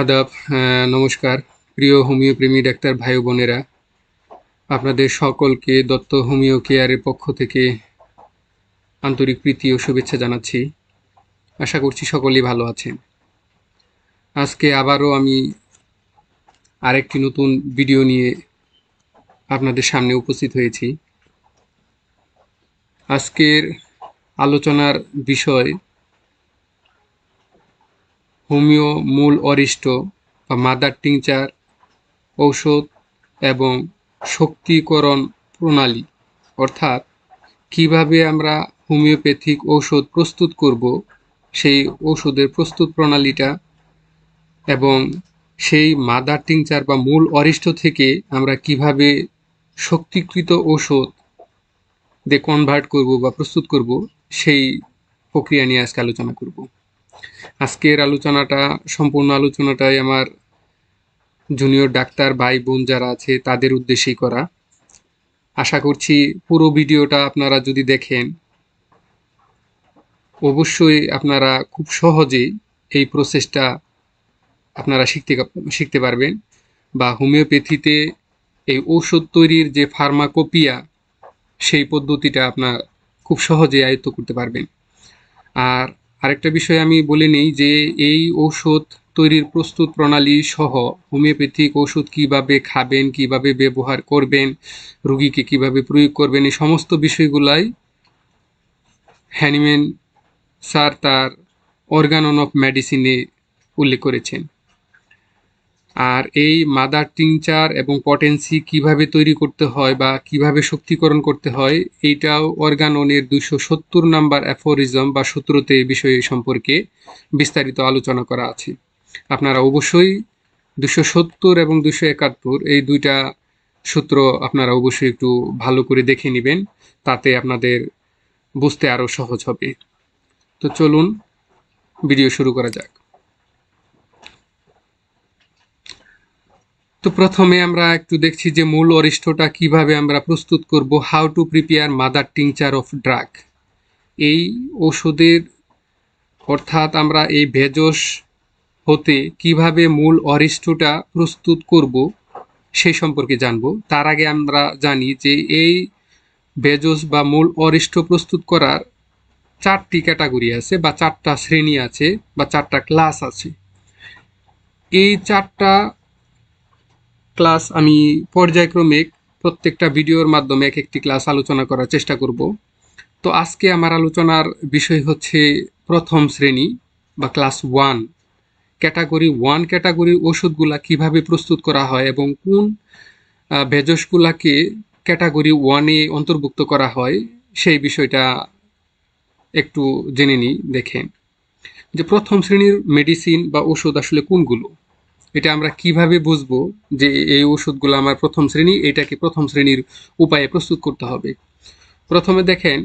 আদাব নমস্কার। প্রিয় হোমিও প্রেমী ডাক্তার ভাই বোনেরা, আপনাদের সকলকে দত্ত হোমিও কেয়ারের পক্ষ থেকে আন্তরিক প্রীতি ও শুভেচ্ছা জানাচ্ছি। আশা করছি সকলেই ভালো আছেন। আজকে আবারও আমি আরেকটি নতুন ভিডিও নিয়ে আপনাদের সামনে উপস্থিত হয়েছি। আজকের আলোচনার বিষয় হোমিও, মূল অরিষ্ট বা মাদার টিংচার, ঔষধ এবং শক্তিকরণ প্রণালী। অর্থাৎ, কীভাবে আমরা হোমিওপ্যাথিক ঔষধ প্রস্তুত করব, সেই ঔষধের প্রস্তুত প্রণালীটা এবং সেই মাদার টিংচার বা মূল অরিষ্ট থেকে আমরা কীভাবে শক্তিকৃত ঔষধ দিয়ে কনভার্ট করব বা প্রস্তুত করব, সেই প্রক্রিয়া নিয়ে আজকে আলোচনা করব। আজকের আলোচনাটা, সম্পূর্ণ আলোচনাটাই আমার জুনিয়র ডাক্তার ভাই বোন যারা আছে, তাদের উদ্দেশ্যেই করা। আশা করছি পুরো ভিডিওটা আপনারা যদি দেখেন, অবশ্যই আপনারা খুব সহজেই এই প্রসেসটা আপনারা শিখতে শিখতে পারবেন বা হোমিওপ্যাথিতে এই ঔষধ তৈরির যে ফার্মাকোপিয়া, সেই পদ্ধতিটা আপনার খুব সহজে আয়ত্ত করতে পারবেন। আর আরেকটা বিষয় আমি বলে নিই যে এই ঔষধ তৈরির প্রস্তুত প্রণালী সহ হোমিওপ্যাথিক ওষুধ কীভাবে খাবেন, কীভাবে ব্যবহার করবেন, রুগীকে কীভাবে প্রয়োগ করবেন, এই সমস্ত বিষয়গুলাই হ্যানিম্যান স্যার তার অর্গানন অফ মেডিসিনে উল্লেখ করেছেন। আর এই মাদার টিংচার এবং পটেন্সি কীভাবে তৈরি করতে হয় বা কীভাবে শক্তিকরণ করতে হয়, এইটাও অর্গাননের দুশো সত্তর নাম্বার অ্যাফোরিজম বা সূত্রতে এই বিষয় সম্পর্কে বিস্তারিত আলোচনা করা আছে। আপনারা অবশ্যই দুশো সত্তর এবং দুশো একাত্তর এই দুইটা সূত্র আপনারা অবশ্যই একটু ভালো করে দেখে নেবেন, তাতে আপনাদের বুঝতে আরও সহজ হবে। তো চলুন, ভিডিও শুরু করা যাক। তো প্রথমে আমরা একটু দেখছি যে মূল অরিষ্টটা কীভাবে আমরা প্রস্তুত করব how to prepare mother tincture of drug এই ওষুধের, অর্থাৎ আমরা এই ভেজস হতে কীভাবে মূল অরিষ্টটা প্রস্তুত করব সেই সম্পর্কে জানব। তার আগে আমরা জানি যে এই ভেজস বা মূল অরিষ্ট প্রস্তুত করার চারটি ক্যাটাগরি আছে, বা চারটা শ্রেণি আছে, বা চারটা ক্লাস আছে। এই চারটা ক্লাস আমি পর্যায়ক্রমে প্রত্যেকটা ভিডিওর মাধ্যমে এক একটি ক্লাস আলোচনা করার চেষ্টা করব। তো আজকে আমার আলোচনার বিষয় হচ্ছে প্রথম শ্রেণি বা ক্লাস ওয়ান ক্যাটাগরি ওয়ান ক্যাটাগরির ওষুধগুলা কীভাবে প্রস্তুত করা হয় এবং কোন আহ, ভেষজগুলাকে ক্যাটাগরি ওয়ানে অন্তর্ভুক্ত করা হয় সেই বিষয়টা একটু জেনে নিই দেখেন। যে প্রথম শ্রেণির মেডিসিন বা ওষুধ আসলে কোনগুলো? এটা আমরা কীভাবে বুঝব যে এই ওষুধগুলো আমার প্রথম শ্রেণি, এটাকে প্রথম শ্রেণির উপায়ে প্রস্তুত করতে হবে? প্রথমে দেখেন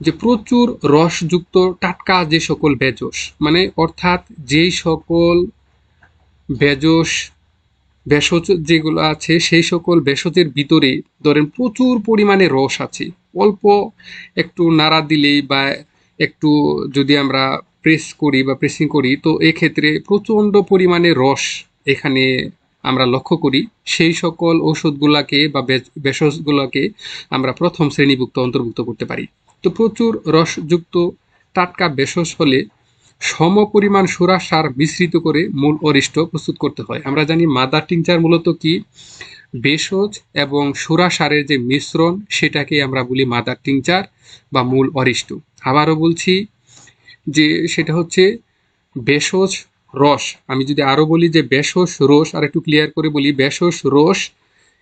যে প্রচুর রসযুক্ত টাটকা যে সকল বেজস মানে অর্থাৎ যেই সকল বেজস ভেষজ যেগুলো আছে, সেই সকল ভেষজের ভিতরে ধরেন প্রচুর পরিমাণে রস আছে। অল্প একটু নাড়া দিলেই বা একটু যদি আমরা প্রেস করি বা প্রেসিং করি, তো এক্ষেত্রে প্রচণ্ড পরিমাণে রস এখানে আমরা লক্ষ্য করি, সেই সকল ঔষধগুলাকে বা ভেষ- ভেষজগুলোকে আমরা প্রথম শ্রেণীভুক্ত, অন্তর্ভুক্ত করতে পারি। তো প্রচুর রসযুক্ত টাটকা ভেষজ হলে সম পরিমাণ সুরা সার মিশ্রিত করে মূল অরিষ্ট প্রস্তুত করতে হয়। আমরা জানি মাদার টিংচার মূলত কি? ভেষজ এবং সুরা সারের যে মিশ্রণ, সেটাকে আমরা বলি মাদার টিংচার বা মূল অরিষ্ট। আবারও বলছি যে সেটা হচ্ছে ভেষজ রস। আমি যদি আরও বলি যে ভেষজ রস, আর একটু ক্লিয়ার করে বলি, ভেষজ রস,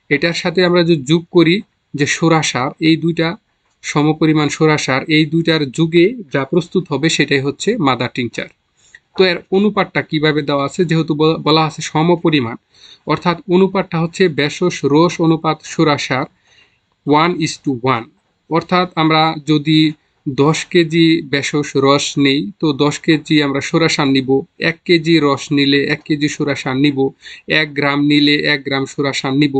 এটার সাথে আমরা যদি যোগ করি যে সোরাসার এই দুইটা সমপরিমাণ সোরাসার এই দুইটার যুগে যা প্রস্তুত হবে সেটাই হচ্ছে মাদার টিংচার। তো এর অনুপাতটা কীভাবে দেওয়া আছে? যেহেতু বলা- আছে সমপরিমাণ, অর্থাৎ অনুপাতটা হচ্ছে ভেষজ রস অনুপাত সোরাসার ওয়ান ইস টু ওয়ান অর্থাৎ আমরা যদি দশ কেজি ভেষজ রস নেই, তো দশ কেজি আমরা সোরাসার নিব। এক কেজি রস নিলে এক কেজি সোরাসার নিব, এক গ্রাম নিলে এক গ্রাম সোরাসার নিব।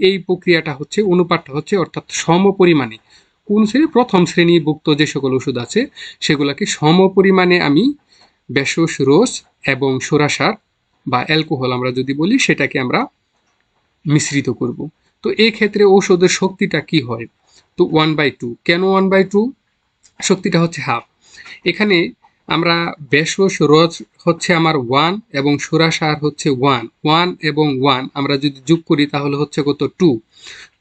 এই প্রক্রিয়াটা হচ্ছে অনুপাতটা হচ্ছে অর্থাৎ সম পরিমাণে কোন শ্রেণি? প্রথম শ্রেণীভুক্ত যে সকল ওষুধ আছে, সেগুলোকে সম পরিমাণে আমি ভেষজ রস এবং সোরাসার বা অ্যালকোহল আমরা যদি বলি, সেটাকে আমরা মিশ্রিত করব। তো এই ক্ষেত্রে ঔষধের শক্তিটা কি হয়? তো ওয়ান বাই টু কেন ওয়ান বাই টু শক্তিটা হচ্ছে হাফ। এখানে আমরা বেশস রস হচ্ছে আমার ওয়ান এবং সুরাসার হচ্ছে ওয়ান ওয়ান এবং ওয়ান আমরা যদি যোগ করি তাহলে হচ্ছে কত? টু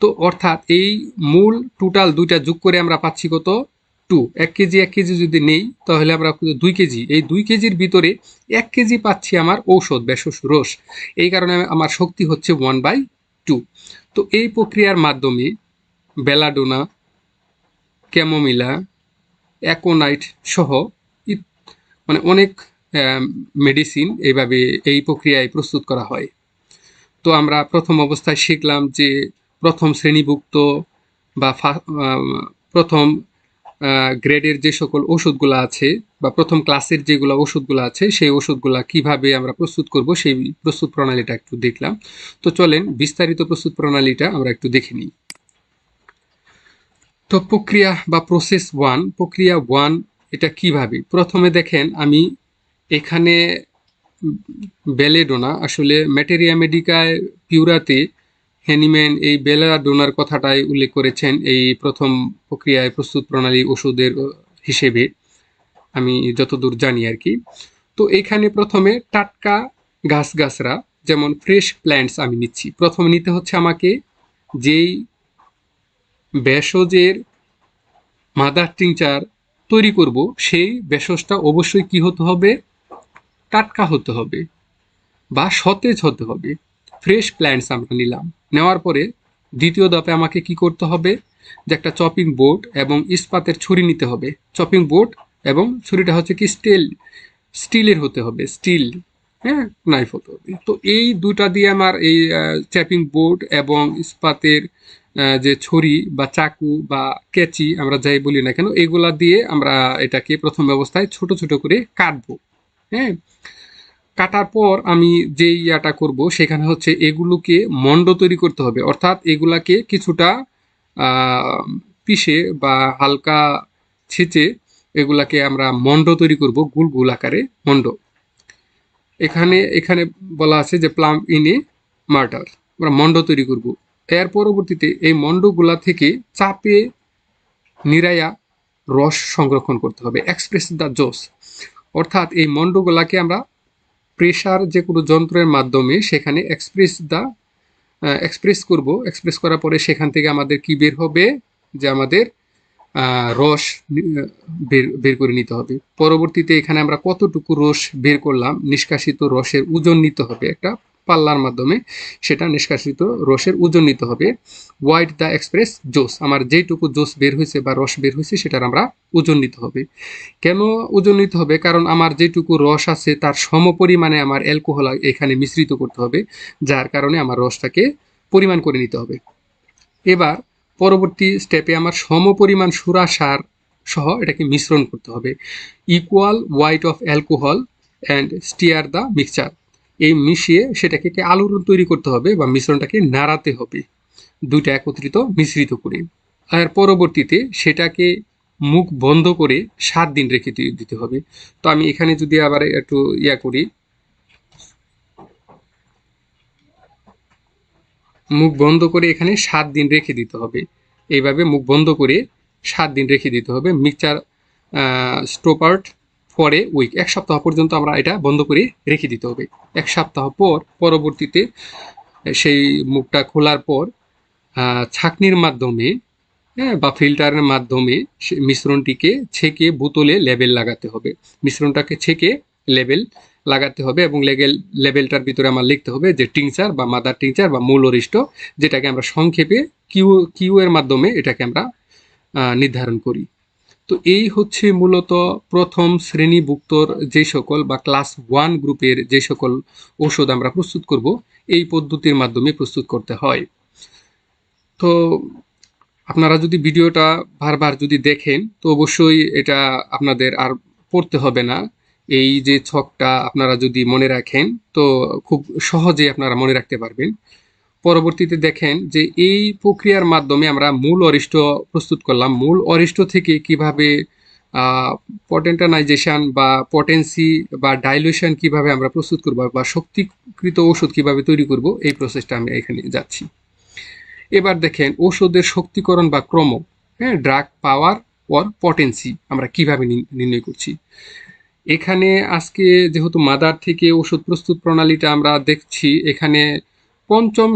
তো অর্থাৎ এই মূল টোটাল দুইটা যোগ করে আমরা পাচ্ছি কত? টু এক কেজি এক কেজি যদি নেই তাহলে আমরা দুই কেজি। এই দুই কেজির ভিতরে এক কেজি পাচ্ছি আমার ঔষধ বেশস রস এই কারণে আমার শক্তি হচ্ছে ওয়ান বাই টু তো এই প্রক্রিয়ার মাধ্যমে বেলাডোনা, ক্যামোমিলা অ্যাকোনাইট সহ মানে অনেক মেডিসিন এইভাবে এই প্রক্রিয়ায় প্রস্তুত করা হয়। তো আমরা প্রথম অবস্থায় শিখলাম যে প্রথম শ্রেণীভুক্ত বা প্রথম গ্রেডের যে সকল ওষুধগুলো আছে বা প্রথম ক্লাসের যেগুলো ওষুধগুলো আছে, সেই ওষুধগুলো কীভাবে আমরা প্রস্তুত করব, সেই প্রস্তুত প্রণালীটা একটু দেখলাম। তো চলেন বিস্তারিত প্রস্তুত প্রণালীটা আমরা একটু দেখে নিই। তো প্রক্রিয়া বা প্রসেস ওয়ান প্রক্রিয়া ওয়ান এটা কীভাবে? প্রথমে দেখেন আমি এখানে বেলেডোনা, আসলে ম্যাটেরিয়া মেডিকায় পিউরাতে হ্যানিম্যান এই বেলাডোনার কথাটাই উল্লেখ করেছেন এই প্রথম প্রক্রিয়ায় প্রস্তুত প্রণালী ওষুধের হিসেবে। আমি যতদূর জানি আর কি। তো এখানে প্রথমে টাটকা গাছগাছরা, যেমন ফ্রেশ প্ল্যান্টস আমি নিচ্ছি। প্রথমে নিতে হচ্ছে আমাকে যেই ভেষজের মাদার টিংচার তৈরি করব, সেই ভেষজটা অবশ্যই কি হতে হবে? টাটকা হতে হবে বা সতেজ হতে হবে। ফ্রেশ প্ল্যান্টস আমরা নিলাম। নেওয়ার পরে দ্বিতীয় ধাপে আমাকে কি করতে হবে? যে একটা চপিং বোর্ড এবং ইস্পাতের ছুরি নিতে হবে। চপিং বোর্ড এবং ছুরিটা হচ্ছে কি স্টিল স্টিলের হতে হবে। স্টিল হ্যাঁ? নাইফ হতে হবে। তো এই দুটা দিয়ে আমার এই চ্যাপিং বোর্ড এবং ইস্পাতের যে ছড়ি বা চাকু বা কেচি আমরা যাই বলি না কেন, এগুলা দিয়ে আমরা এটাকে প্রথম অবস্থায় ছোট ছোট করে কাটবো। হ্যাঁ? কাটার পর আমি যে ইয়াটা করব, সেখানে হচ্ছে এগুলোকে মন্ড তৈরি করতে হবে। অর্থাৎ এগুলাকে কিছুটা পিষে বা হালকা ছেঁচে এগুলাকে আমরা মন্ড তৈরি করব, গুল গুল আকারে মন্ড। এখানে এখানে বলা আছে যে প্লাম ইন এ মার্টার আমরা মন্ড তৈরি করব। এর পরবর্তীতে এই মন্ডগুলা থেকে চাপে নিরায়া রস সংরক্ষণ করতে হবে এক্সপ্রেস দ্য জোস অর্থাৎ এই মন্ডগুলাকে আমরা প্রেশার যে কোনো যন্ত্রের মাধ্যমে সেখানে এক্সপ্রেস দ্য এক্সপ্রেস করব। এক্সপ্রেস করার পরে সেখান থেকে আমাদের কি বের হবে? যে আমাদের রস বের বের করে নিতে হবে। পরবর্তীতে এখানে আমরা কতটুকু রস বের করলাম? নিষ্কাশিত রসের ওজন নিতে হবে একটা পাল্লার মাধ্যমে সেটা নিষ্কাশিত রসের ওজন নিতে হবে। হোয়াইট দ্য এক্সপ্রেস জোস আমার যেটুকু জোস বের হয়েছে বা রস বের হয়েছে সেটার আমরা ওজন নিতে হবে। কেন ওজন নিতে হবে? কারণ আমার যেটুকু রস আছে তার সমপরিমাণে আমার অ্যালকোহল এখানে মিশ্রিত করতে হবে, যার কারণে আমার রসটাকে পরিমাণ করে নিতে হবে। এবার পরবর্তী স্টেপে আমার সমপরিমাণ সুরা সার সহ এটাকে মিশ্রণ করতে হবে। Equal weight of alcohol and stir the mixture এই মিশিয়ে সেটাকে কে আলোড়ন তৈরি করতে হবে বা মিশ্রণটাকে নাড়াতে হবে। দুইটা একত্রিত মিশ্রিত করে। আর পরবর্তীতে সেটাকে মুখ বন্ধ করে সাত দিন রেখে দিতে হবে। তো আমি এখানে যদি আবার একটু ইয়া করি। মুখ বন্ধ করে এখানে সাত দিন রেখে দিতে হবে। এইভাবে মুখ বন্ধ করে সাত দিন রেখে দিতে হবে। মিক্সচার স্টোপার্ট পরে উইক এক সপ্তাহ পর্যন্ত আমরা এটা বন্ধ করে রেখে দিতে হবে। এক সপ্তাহ পর, পরবর্তীতে, সেই মুখটা খোলার পর ছাঁকনির মাধ্যমে হ্যাঁ বা ফিল্টারের মাধ্যমে মিশ্রণটিকে ছেঁকে বোতলে লেবেল লাগাতে হবে। মিশ্রণটাকে ছেঁকে লেবেল লাগাতে হবে এবং লেগেল লেবেলটার ভিতরে আমার লিখতে হবে যে টিংচার বা মাদার টিংচার বা মূল অরিষ্ট যেটাকে আমরা সংক্ষেপে কিউ কিউ এর মাধ্যমে এটাকে আমরা নির্ধারণ করি। তো এই হচ্ছে মূলত প্রথম শ্রেণীভুক্তর যে সকল বা ক্লাস ওয়ান গ্রুপের যে সকল ঔষধ আমরা প্রস্তুত করব, এই পদ্ধতির মাধ্যমে প্রস্তুত করতে হয়। তো আপনারা যদি ভিডিওটা বারবার যদি দেখেন, তো অবশ্যই এটা আপনাদের আর পড়তে হবে না। এই যে ছকটা আপনারা যদি মনে রাখেন, তো খুব সহজে আপনারা মনে রাখতে পারবেন। পরবর্তীতে দেখেন যে এই প্রক্রিয়ার মাধ্যমে আমরা মূল অরিষ্ট প্রস্তুত করলাম। মূল অরিষ্ট থেকে কীভাবে পটেন্টানাইজেশন বা পটেন্সি বা ডাইলুশন কীভাবে আমরা প্রস্তুত করব বা শক্তিকৃত ওষুধ কীভাবে তৈরি করব, এই প্রসেসটা আমি এখানে যাচ্ছি। এবার দেখেন ওষুধের শক্তিকরণ বা ক্রম হ্যাঁ ড্রাগ পাওয়ার অর পটেন্সি আমরা কীভাবে নির্ণয় করছি। এখানে আজকে যেহেতু মাদার থেকে ওষুধ প্রস্তুত প্রণালীটা আমরা দেখছি, এখানে পঞ্চম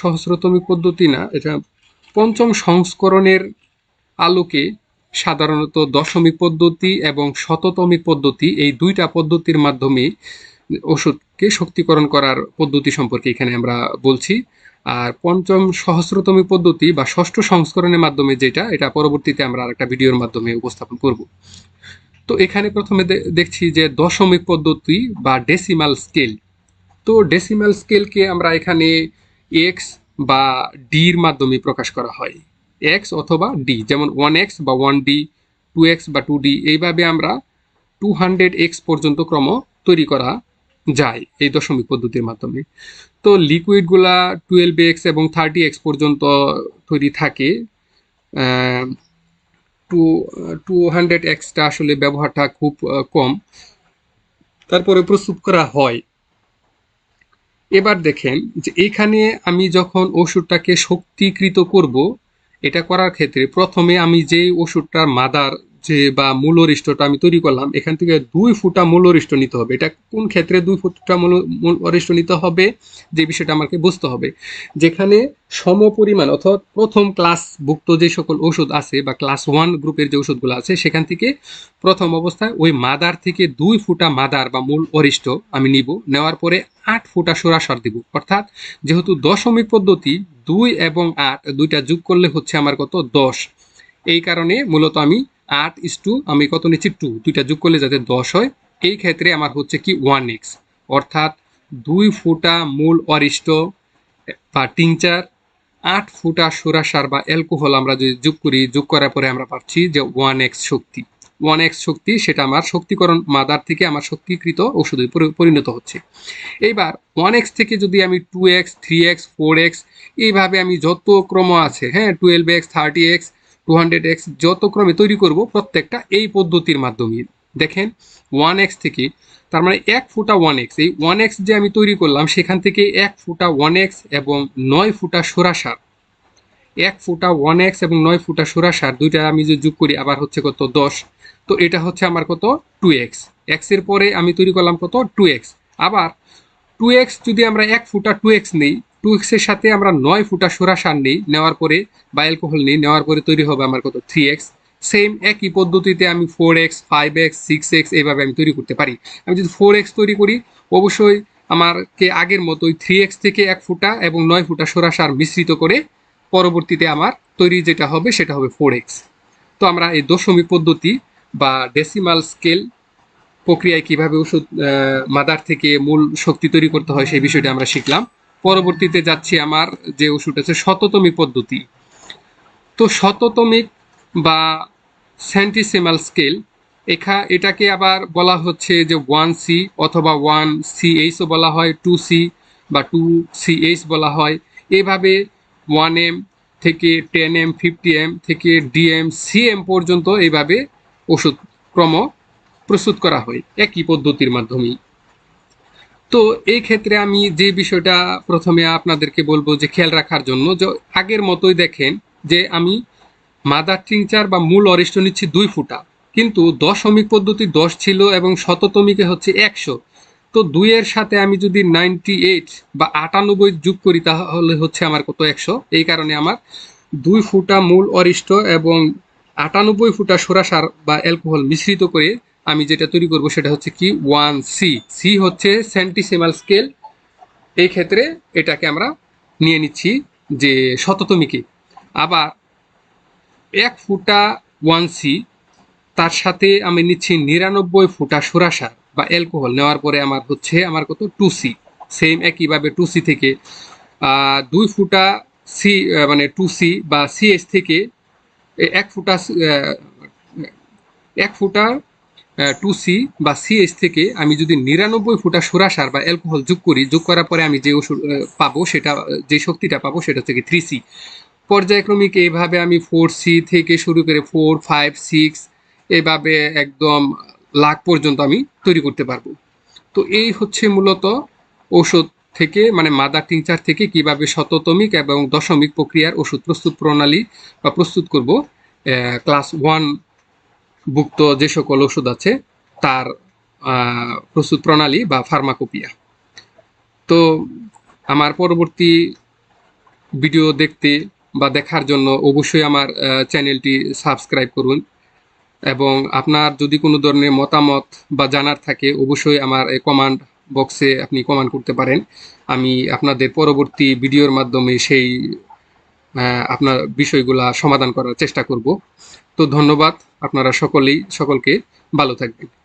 সহস্রতমিক পদ্ধতি না, এটা পঞ্চম সংস্করণের আলোকে সাধারণত দশমিক পদ্ধতি এবং শততমিক পদ্ধতি এই দুইটা পদ্ধতির মাধ্যমে ওষুধকে শক্তিকরণ করার পদ্ধতি সম্পর্কে এখানে আমরা বলছি। আর পঞ্চম সহস্রতমিক পদ্ধতি বা ষষ্ঠ সংস্করণের মাধ্যমে যেটা, এটা পরবর্তীতে আমরা আরেকটা ভিডিওর মাধ্যমে উপস্থাপন করব। তো এখানে প্রথমে দেখছি যে দশমিক পদ্ধতি বা ডেসিমাল স্কেল তো ডেসিমাল স্কেলকে আমরা এখানে এক্স বা ডির মাধ্যমে প্রকাশ করা হয়। এক্স অথবা ডি যেমন ওয়ান এক্স বা ওয়ান ডি টু এক্স বা টু ডি এইভাবে আমরা টু হান্ড্রেড এক্স পর্যন্ত ক্রম তৈরি করা যায় এই দশমিক পদ্ধতির মাধ্যমে। তো লিকুইডগুলা টুয়েলভ এক্স এবং থার্টি এক্স পর্যন্ত তৈরি থাকে টু টু হান্ড্রেড এক্সটা আসলে ব্যবহারটা খুব কম। তারপরে প্রস্তুত করা হয় এবার দেখেন যে এখানে আমি যখন ওষুধটাকে শক্তিকৃত করব, এটা করার ক্ষেত্রে প্রথমে আমি যে ওষুধটার মাদার যে বা মূল অরিষ্টটা আমি তৈরি করলাম, এখান থেকে দুই ফুটা মূল অরিষ্ট নিতে হবে। এটা কোন ক্ষেত্রে দুই ফুটা মূল মূল অরিষ্ট নিতে হবে, যে বিষয়টা আমাকে বুঝতে হবে। যেখানে সম পরিমাণ অর্থাৎ প্রথম ক্লাস ভুক্ত যে সকল ওষুধ আছে বা ক্লাস ওয়ান গ্রুপের যে ওষুধগুলো আছে, সেখান থেকে প্রথম অবস্থায় ওই মাদার থেকে দুই ফুটা মাদার বা মূল অরিষ্ট আমি নিব। নেওয়ার পরে আট ফুটা সরাসর দিব। অর্থাৎ যেহেতু দশমিক পদ্ধতি দুই এবং আট দুইটা যোগ করলে হচ্ছে আমার কত? দশ। এই কারণে মূলত আমি আট ইস টু আমি কত নিচ্ছি? টু দুইটা যোগ করলে যাতে দশ হয়। এই ক্ষেত্রে আমার হচ্ছে কি ওয়ান এক্স অর্থাৎ দুই ফুটা মূল অরিষ্ট বা টিংচার আট ফুটা সুরাসার বা অ্যালকোহল আমরা যদি যোগ করি, যোগ করার পরে আমরা পাচ্ছি যে ওয়ান এক্স শক্তি। ওয়ান এক্স শক্তি, সেটা আমার শক্তিকরণ মাদার থেকে আমার শক্তিকৃত ওষুধে পরি- পরিণত হচ্ছে। এইবার ওয়ান এক্স থেকে যদি আমি two X three X four X এইভাবে আমি যত ক্রম আছে হ্যাঁ twelve X thirty X two hundred X যত ক্রমে তৈরি করব প্রত্যেকটা এই পদ্ধতির মাধ্যমে। দেখেন ওয়ান এক্স থেকে, তার মানে এক ফুটা ওয়ান এক্স এই ওয়ান এক্স যে আমি তৈরি করলাম, সেখান থেকে এক ফুটা ওয়ান এক্স এবং নয় ফুটা সোরাসার এক ফুটা ওয়ান এক্স এবং নয় ফুটা সোরাসার দুইটা আমি যদি যোগ করি, আবার হচ্ছে কত? দশ। তো এটা হচ্ছে আমার কত? টু এক্স এক্সের পরে আমি তৈরি করলাম কত? টু এক্স আবার টু এক্স যদি আমরা এক ফুটা টু এক্স নেই টু এক্সের সাথে আমরা নয় ফুটা সোরাসার নিই, নেওয়ার পরে, বা অ্যালকোহল নেই, নেওয়ার পরে তৈরি হবে আমার কত? থ্রি এক্স সেম একই পদ্ধতিতে আমি four X five X six X এইভাবে আমি তৈরি করতে পারি। আমি যদি ফোর এক্স তৈরি করি, অবশ্যই আমারকে আগের মতোই থ্রি এক্স থেকে এক ফুটা এবং নয় ফুটা সোরা সার মিশ্রিত করে পরবর্তীতে আমার তৈরি যেটা হবে, সেটা হবে ফোর এক্স তো আমরা এই দশমিক পদ্ধতি বা ডেসিমাল স্কেল প্রক্রিয়ায় কীভাবে ওষুধ মাদার থেকে মূল শক্তি তৈরি করতে হয়, সেই বিষয়টা আমরা শিখলাম। পরবর্তীতে যাচ্ছি আমার যে ওষুধ আছে, শততমিক পদ্ধতি। তো শততমিক বা সেন্টিসেমাল স্কেল এখা, এটাকে আবার বলা হচ্ছে যে ওয়ান সি অথবা ওয়ান সি এইচও বলা হয় টু সি বা টু সি এইচ বলা হয়। এভাবে ওয়ান এম থেকে টেন এম ফিফটি এম থেকে ডিএম সিএম পর্যন্ত এইভাবে ওষুধ ক্রম প্রস্তুত করা হয়। একই পদ্ধতির মাধ্যমেই। তো এই ক্ষেত্রে আমি যে বিষয়টা প্রথমে আপনাদেরকে বলব যে খেয়াল রাখার জন্য, যে আগের মতোই দেখেন যে আমি মাদার টিংচার বা মূল অরিষ্ট নিচ্ছি দুই ফুটা। কিন্তু দশমিক পদ্ধতি দশ ছিল এবং শততমিকে হচ্ছে একশো। তো দুইয়ের সাথে আমি যদি নাইনটি এইট বা আটানব্বই যোগ করি তাহলে হচ্ছে আমার কত একশো? এই কারণে আমার দুই ফুটা মূল অরিষ্ট এবং আটানব্বই ফুটা সরাসার বা অ্যালকোহল মিশ্রিত করে আমি যেটা তৈরি করব সেটা হচ্ছে কি ওয়ান সি। সি হচ্ছে সেন্টিসেমাল স্কেল। এই ক্ষেত্রে এটাকে আমরা নিয়ে নিচ্ছি যে শততমিকে আবার এক ফুটা ওয়ান সি, তার সাথে আমি নিচ্ছি নিরানব্বই ফুটা সুরাসার বা অ্যালকোহল। নেওয়ার পরে আমার হচ্ছে, আমার কত? Two C. সেম একইভাবে টু সি থেকে দুই ফুটা সি মানে টু সি বা সিএস থেকে এক ফুটা এক ফুটা টু সি বা সিএস থেকে আমি যদি নিরানব্বই ফুটা সুরাসার বা অ্যালকোহল যোগ করি, যোগ করার পরে আমি যে ওষুধ পাবো সেটা, যে শক্তিটা পাবো সেটা হচ্ছে কি থ্রি সি পর্যায়ক্রমিক এইভাবে আমি ফোর সি থেকে শুরু করে ফোর ফাইভ সিক্স এভাবে একদম লাখ পর্যন্ত আমি তৈরি করতে পারব। তো এই হচ্ছে মূলত ঔষধ থেকে মানে মাদার টিংচার থেকে কীভাবে শততমিক এবং দশমিক প্রক্রিয়ার ওষুধ প্রস্তুত প্রণালী বা প্রস্তুত করব ক্লাস ওয়ান ভুক্ত যে সকল ওষুধ আছে, তার প্রস্তুত প্রণালী বা ফার্মাকোপিয়া। তো আমার পরবর্তী ভিডিও দেখতে বা দেখার জন্য অবশ্যই আমার চ্যানেলটি সাবস্ক্রাইব করুন এবং আপনার যদি কোনো ধরনের মতামত বা জানার থাকে, অবশ্যই আমার এই কমান্ড বক্সে আপনি কমান্ড করতে পারেন। আমি আপনাদের পরবর্তী ভিডিওর মাধ্যমে সেই আপনার বিষয়গুলা সমাধান করার চেষ্টা করব। তো ধন্যবাদ। আপনারা সকলেই সকলকে ভালো থাকবেন।